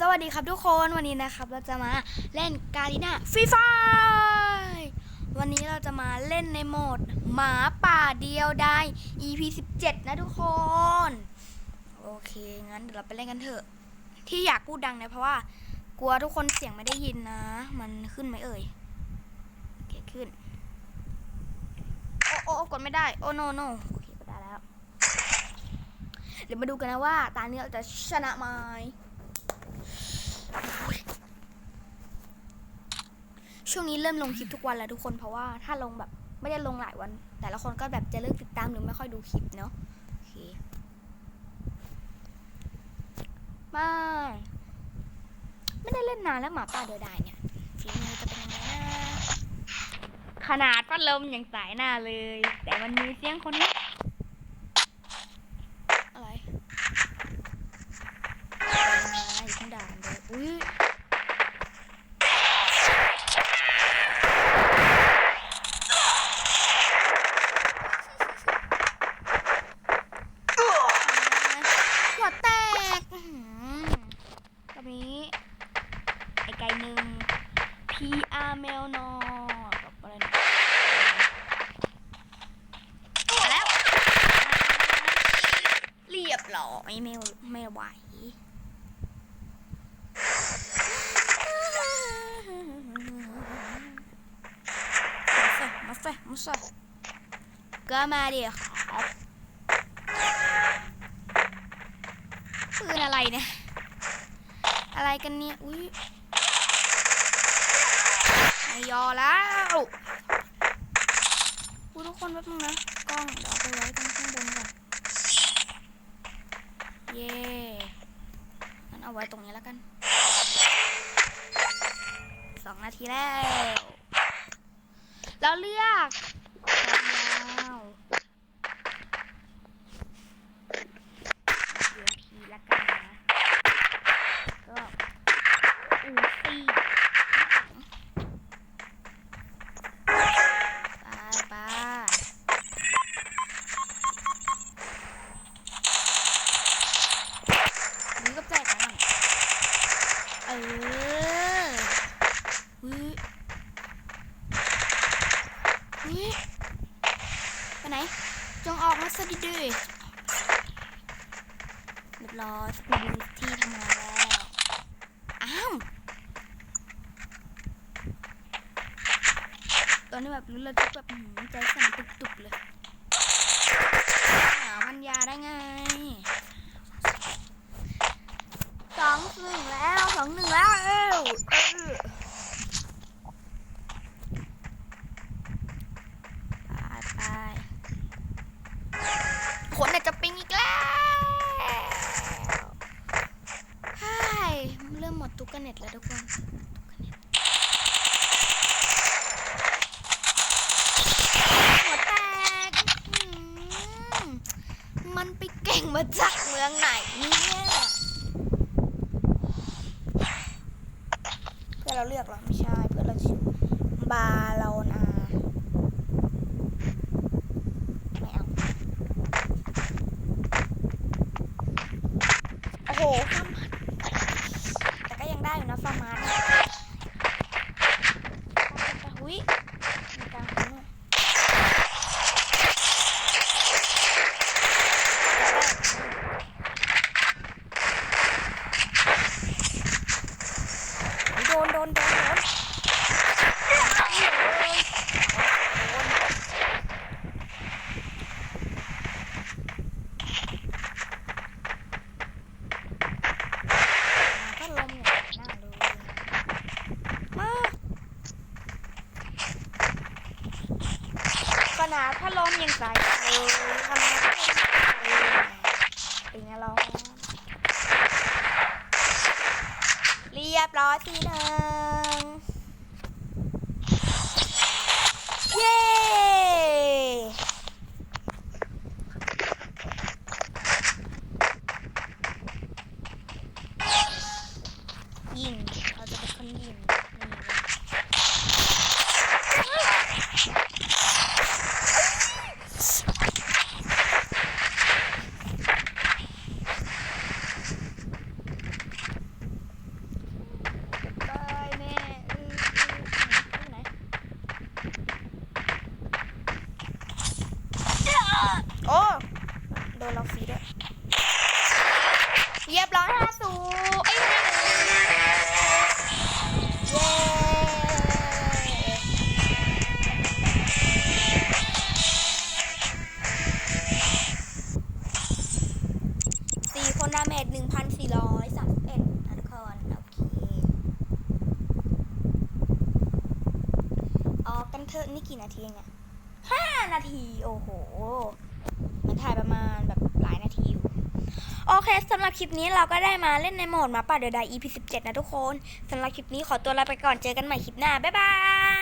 สวัสดีครับทุกคนวันนี้นะครับเราจะมาเล่นกาลิน่าฟรีไฟวันนี้เราจะมาเล่นในโหมด หมาป่าเดียวได้ EP 17 นะทุกคน โอเค งั้นเดี๋ยวเราไปเล่นกันเถอะ ที่อยากพูดดังเนี่ยเพราะว่า กลัวทุกคนเสียงไม่ได้ยินนะ มันขึ้นไหมเอ่ยโอเคขึ้น โอ้โอ้กดไม่ได้ โอ้โนโนโอเคกดได้แล้ว เดี๋ยวมาดูกันนะว่า ตาเนี้เราจะชนะไหม ช่วงนี้เริ่มลงคลิปทุกวันแล้วทุกคนเพราะว่าถ้าลงแบบไม่ได้ลงหลายวัน แต่ละคนก็แบบจะเลิกติดตามหรือไม่ค่อยดูคลิปเนาะโอเคม่ไม่ได้เล่นนานแล้วหมาป่าเดียวดายเนี่ยฝีมือจะเป็นยังไงนะขนาดพัดลมอยังสายหน้าเลย แต่มันมีเสียงคนนี้อะไรอะไรอยู่ข้างด่านเลยอุ้ย หัวแตกอื้อหือแบบนี้ ไอไก่หนึ่ง PR แมวนอกับอะไรนะมาแล้ว เรียบร้อยไม่ไม่ไหวมาเฟมาเฟมาเฟก็มาดิครับปืนอะไรเนี่ย อะไรกันเนี่ย อุ้ย ไม่ยอแล้วอุ้ทุกคนแป๊บนึงนะ กล้องเดี๋ยวเอาไปไว้ตรงข้างบนก่อน เย่งั้นเอาไว้ตรงนี้แล้วกัน สองนาทีแล้ว แล้วเลือกความยาวเดี๋ยวทีละกันนะ ก็อูซี่ไปไปนี่ก็แจกกันเออวิ วิไปไหน จงออกมาซะดีๆเรียบร้อยสปีดที่ทำงานแล้ว อ้าวตอนนี้แบบรู้เลยแบบหืมใจสั่นตุบๆเลย หาพันยาได้ไงสองหนึ่งแล้วสองหนึ่งแล้ว เอ้วเออไปไปขนเนี่ยจะปิงอีกแล้ว ใช่เริ่มหมดตุกกะเน็ตแล้วทุกคนตุกกะเน็ต หัวแตกอื้อหือมันไปเก่งมาจากเมืองไหนเนี่ยเพื่อเราเลือกเหรอไม่ใช่ เพื่อเราชื่อบาโลนาไม่เอาโอ้โหฟาร์มัดแต่ก็ยังได้อยู่นะฟาร์มัด หุ้ยมีกลางคนด้วยโดนโดนโดนโดนก็ลมอย่างหน้าเลยมา ขนาดถ้าลมยังใส่เลยขนาดถ้าลมยังใส่เลยเป็นไงเราเรียบร้อยทีหนึ่งเย้ยิงเราจะเป็นคนยิงนี่ เรียบร้อยห้าศูนย์เอ้ยห้าเย้สี่คนดาเมจหนึ่งพันสี่ร้อยสามสิบเอ็ดนะทุกคนโอเค ออกกันเถอะนี่กี่นาทีเนี่ยห้านาที โอ้โห ถ่ายประมาณแบบหลายนาทีอยู่ โอเคสำหรับคลิปนี้เราก็ได้มาเล่นในโหมดหมาป่าเดือดด EP 17 นะทุกคนสำหรับคลิปนี้ขอตัวลาไปก่อนเจอกันใหม่คลิปหน้า บ๊ายบาย